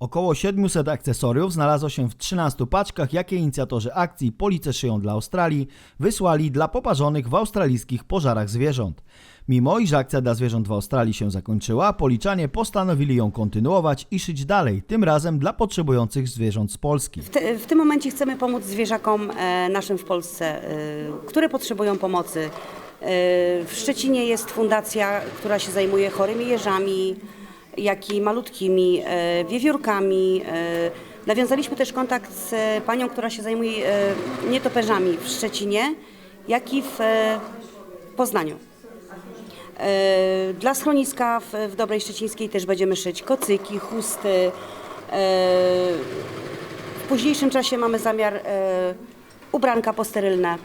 Około 700 akcesoriów znalazło się w 13 paczkach, jakie inicjatorzy akcji Police szyją dla Australii wysłali dla poparzonych w australijskich pożarach zwierząt. Mimo iż akcja dla zwierząt w Australii się zakończyła, policzanie postanowili ją kontynuować i szyć dalej, tym razem dla potrzebujących zwierząt z Polski. W, te, w tym momencie chcemy pomóc zwierzakom e, naszym w Polsce, e, które potrzebują pomocy. E, w Szczecinie jest fundacja, która się zajmuje chorymi jeżami, jak i malutkimi e, wiewiórkami. E, nawiązaliśmy też kontakt z panią, która się zajmuje e, nietoperzami w Szczecinie, jak i w Poznaniu. Dla schroniska w, Dobrej Szczecińskiej też będziemy szyć kocyki, chusty. W późniejszym czasie mamy zamiar ubranka posterylne.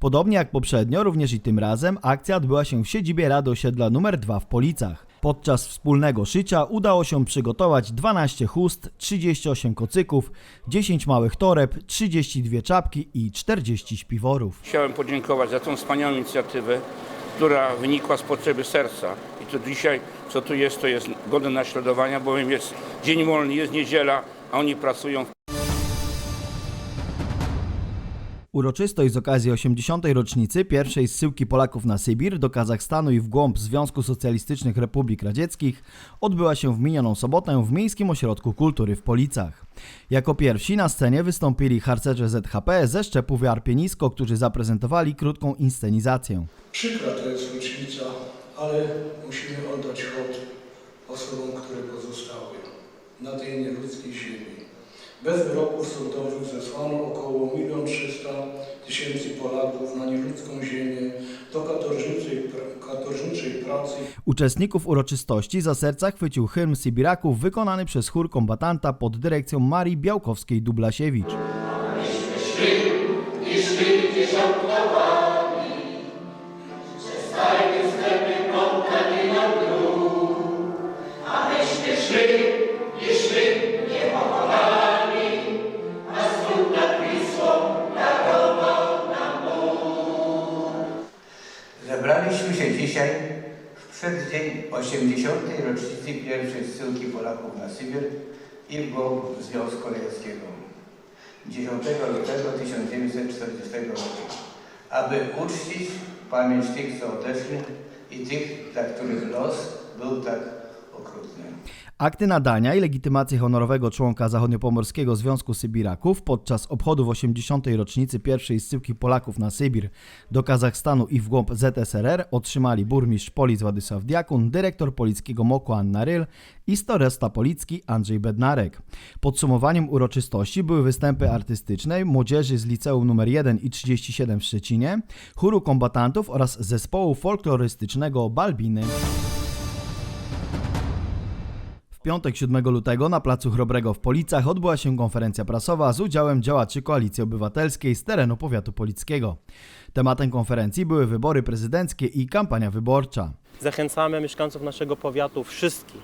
Podobnie jak poprzednio, również i tym razem akcja odbyła się w siedzibie Rady Osiedla nr 2 w Policach. Podczas wspólnego szycia udało się przygotować 12 chust, 38 kocyków, 10 małych toreb, 32 czapki i 40 śpiworów. Chciałem podziękować za tą wspaniałą inicjatywę, która wynikła z potrzeby serca. I to dzisiaj, co tu jest, to jest godne naśladowania, bowiem jest dzień wolny, jest niedziela, a oni pracują Uroczystość z okazji 80. rocznicy pierwszej zsyłki Polaków na Sybir do Kazachstanu i w głąb Związku Socjalistycznych Republik Radzieckich odbyła się w minioną sobotę w Miejskim Ośrodku Kultury w Policach. Jako pierwsi na scenie wystąpili harcerze ZHP ze szczepu Arpienisko, którzy zaprezentowali krótką inscenizację. Przykra to jest rocznica, ale musimy oddać hołd osobom, które pozostały na tej nieludzkiej ziemi. Bez wyroków sądowych zesłano około 1 300 tysięcy Polaków na nieludzką ziemię do katorżniczej, katorżniczej pracy Uczestników uroczystości za serca chwycił hymn Sybiraków wykonany przez chór kombatanta pod dyrekcją Marii Białkowskiej-Dublasiewicz. Zebraliśmy w przeddzień 80. rocznicy pierwszej zsyłki Polaków na Sybir i w Związku Radzieckiego 10 lutego 1940 roku, aby uczcić pamięć tych, co odeszli i tych, dla których los był tak okrutny. Akty nadania i legitymację honorowego członka Zachodniopomorskiego Związku Sybiraków podczas obchodów 80. rocznicy pierwszej zsyłki Polaków na Sybir do Kazachstanu i w głąb ZSRR otrzymali burmistrz Polic Władysław Diakun, dyrektor polickiego MOKU Anna Ryl i starosta policki Andrzej Bednarek. Podsumowaniem uroczystości były występy artystyczne młodzieży z liceum nr 1 i 37 w Szczecinie, chóru kombatantów oraz zespołu folklorystycznego Balbiny. Piątek 7 lutego na placu Chrobrego w Policach odbyła się konferencja prasowa z udziałem działaczy Koalicji Obywatelskiej z terenu powiatu polickiego. Tematem konferencji były wybory prezydenckie i kampania wyborcza. Zachęcamy mieszkańców naszego powiatu wszystkich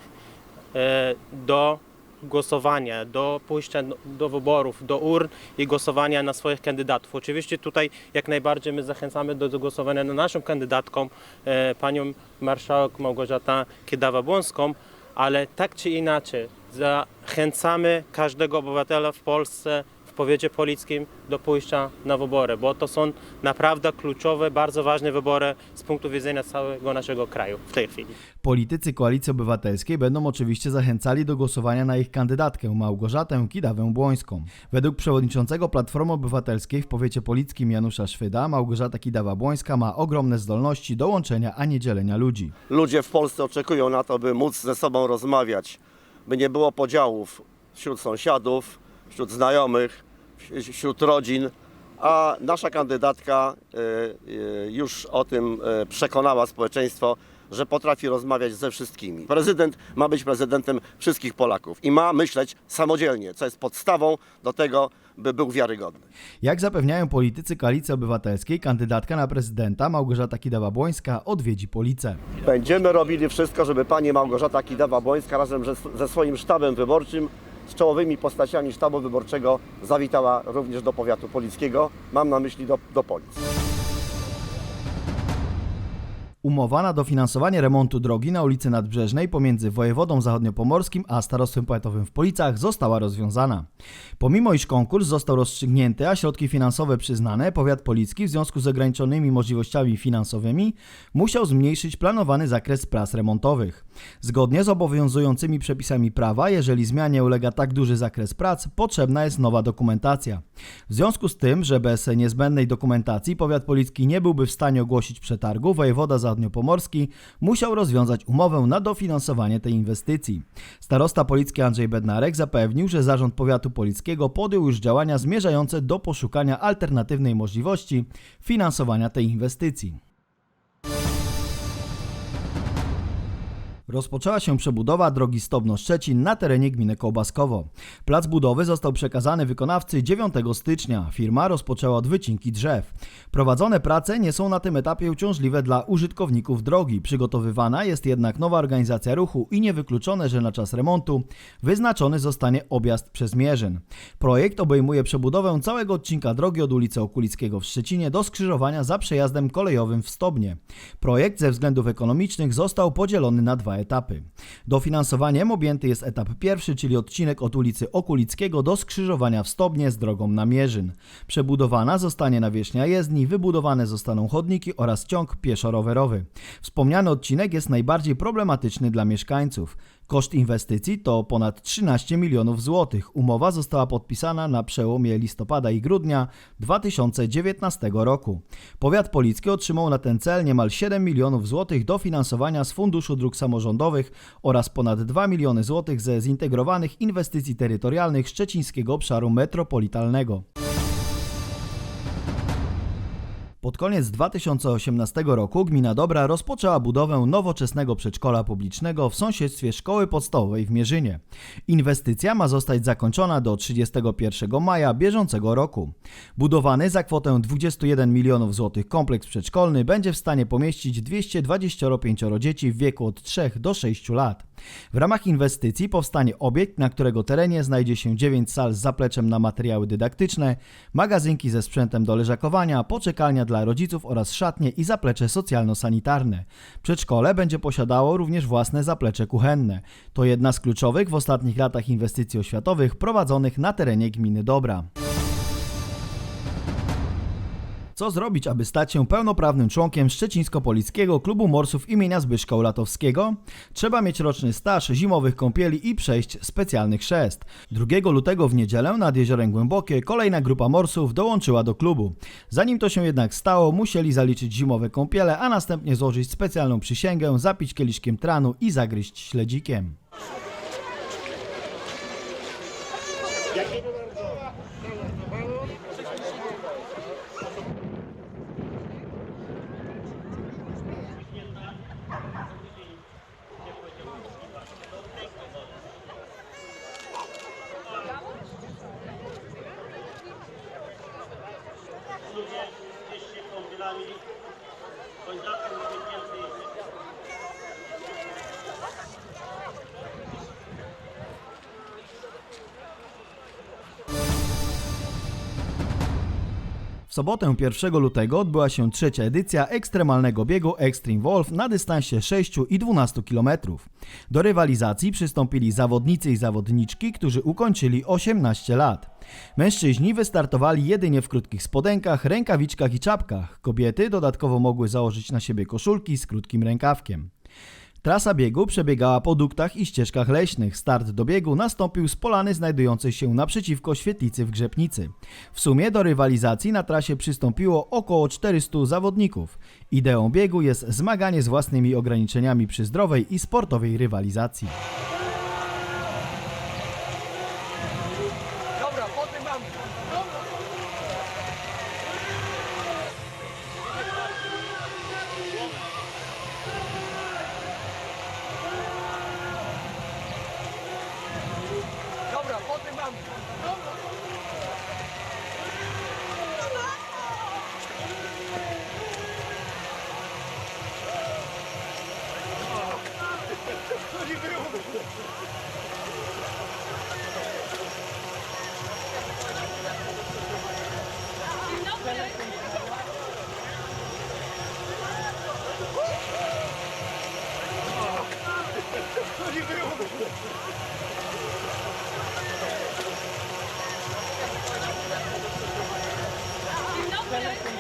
e, do głosowania, do pójścia do- wyborów, do urn i głosowania na swoich kandydatów. Oczywiście tutaj jak najbardziej my zachęcamy do, głosowania na naszą kandydatką, e, panią marszałek Małgorzatę Kidawa-Błąską, ale tak czy inaczej zachęcamy każdego obywatela w Polsce, powiecie polickim do pójścia na wybory, bo to są naprawdę kluczowe, bardzo ważne wybory z punktu widzenia całego naszego kraju w tej chwili. Politycy Koalicji Obywatelskiej będą oczywiście zachęcali do głosowania na ich kandydatkę Małgorzatę Kidawę-Błońską. Według przewodniczącego Platformy Obywatelskiej w powiecie polickim Janusza Szwyda Małgorzata Kidawa-Błońska ma ogromne zdolności do łączenia, a nie dzielenia ludzi. ludzie w Polsce oczekują na to, by móc ze sobą rozmawiać, by nie było podziałów wśród sąsiadów, wśród znajomych, wśród rodzin, a nasza kandydatka e, e, już o tym e, przekonała społeczeństwo, że potrafi rozmawiać ze wszystkimi. Prezydent ma być prezydentem wszystkich Polaków i ma myśleć samodzielnie, co jest podstawą do tego, by był wiarygodny. Jak zapewniają politycy Koalicji Obywatelskiej, kandydatka na prezydenta Małgorzata Kidawa-Błońska odwiedzi Policę. Będziemy robili wszystko, żeby pani Małgorzata Kidawa-Błońska razem ze, ze swoim sztabem wyborczym, z czołowymi postaciami sztabu wyborczego zawitała również do powiatu polickiego. Mam na myśli do, do. Umowa na dofinansowanie remontu drogi na ulicy Nadbrzeżnej pomiędzy wojewodą zachodniopomorskim a starostwem powiatowym w Policach została rozwiązana. Pomimo iż konkurs został rozstrzygnięty, a środki finansowe przyznane, powiat policki w związku z ograniczonymi możliwościami finansowymi musiał zmniejszyć planowany zakres prac remontowych. Zgodnie z obowiązującymi przepisami prawa, jeżeli zmianie ulega tak duży zakres prac, potrzebna jest nowa dokumentacja. W związku z tym, że bez niezbędnej dokumentacji powiat policki nie byłby w stanie ogłosić przetargu, wojewoda zachodniopomorski musiał rozwiązać umowę na dofinansowanie tej inwestycji. Starosta policki Andrzej Bednarek zapewnił, że zarząd powiatu polickiego podjął już działania zmierzające do poszukania alternatywnej możliwości finansowania tej inwestycji. Rozpoczęła się przebudowa drogi Stobno-Szczecin na terenie gminy Kołbaskowo. Plac budowy został przekazany wykonawcy 9 stycznia. Firma rozpoczęła od wycinki drzew. Prowadzone prace nie są na tym etapie uciążliwe dla użytkowników drogi. Przygotowywana jest jednak nowa organizacja ruchu i niewykluczone, że na czas remontu wyznaczony zostanie objazd przez Mierzyn. Projekt obejmuje przebudowę całego odcinka drogi od ulicy Okulickiego w Szczecinie do skrzyżowania za przejazdem kolejowym w Stobnie. Projekt ze względów ekonomicznych został podzielony na dwa etapy. Dofinansowaniem objęty jest etap pierwszy, czyli odcinek od ulicy Okulickiego do skrzyżowania w Stobnie z drogą na Mierzyn. Przebudowana zostanie nawierzchnia jezdni, wybudowane zostaną chodniki oraz ciąg pieszo-rowerowy. Wspomniany odcinek jest najbardziej problematyczny dla mieszkańców. Koszt inwestycji to ponad 13 milionów złotych. Umowa została podpisana na przełomie listopada i grudnia 2019 roku. Powiat Policki otrzymał na ten cel niemal 7 milionów złotych dofinansowania z Funduszu Dróg Samorządowych oraz ponad 2 miliony złotych ze zintegrowanych inwestycji terytorialnych Szczecińskiego Obszaru Metropolitalnego. Pod koniec 2018 roku gmina Dobra rozpoczęła budowę nowoczesnego przedszkola publicznego w sąsiedztwie szkoły podstawowej w Mierzynie. Inwestycja ma zostać zakończona do 31 maja bieżącego roku. Budowany za kwotę 21 milionów złotych kompleks przedszkolny będzie w stanie pomieścić 225 dzieci w wieku od 3 do 6 lat. W ramach inwestycji powstanie obiekt, na którego terenie znajdzie się 9 sal z zapleczem na materiały dydaktyczne, magazynki ze sprzętem do leżakowania, poczekalnia dla rodziców oraz szatnie i zaplecze socjalno-sanitarne. Przedszkole będzie posiadało również własne zaplecze kuchenne. To jedna z kluczowych w ostatnich latach inwestycji oświatowych prowadzonych na terenie gminy Dobra. Co zrobić, aby stać się pełnoprawnym członkiem Szczecińsko-Polickiego Klubu Morsów imienia Zbyszka Ulatowskiego? Trzeba mieć roczny staż zimowych kąpieli i przejść specjalny chrzest. 2 lutego w niedzielę nad Jeziorem Głębokie kolejna grupa morsów dołączyła do klubu. Zanim to się jednak stało, musieli zaliczyć zimowe kąpiele, a następnie złożyć specjalną przysięgę, zapić kieliszkiem tranu i zagryźć śledzikiem. W sobotę 1 lutego odbyła się trzecia edycja ekstremalnego biegu Extreme Wolf na dystansie 6 i 12 km. Do rywalizacji przystąpili zawodnicy i zawodniczki, którzy ukończyli 18 lat. Mężczyźni wystartowali jedynie w krótkich spodenkach, rękawiczkach i czapkach. Kobiety dodatkowo mogły założyć na siebie koszulki z krótkim rękawkiem. Trasa biegu przebiegała po duktach i ścieżkach leśnych. Start do biegu nastąpił z polany znajdującej się naprzeciwko świetlicy w Grzepnicy. W sumie do rywalizacji na trasie przystąpiło około 400 zawodników. Ideą biegu jest zmaganie z własnymi ograniczeniami przy zdrowej i sportowej rywalizacji. Dobra, po tym mam. Dobra. Thank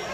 you.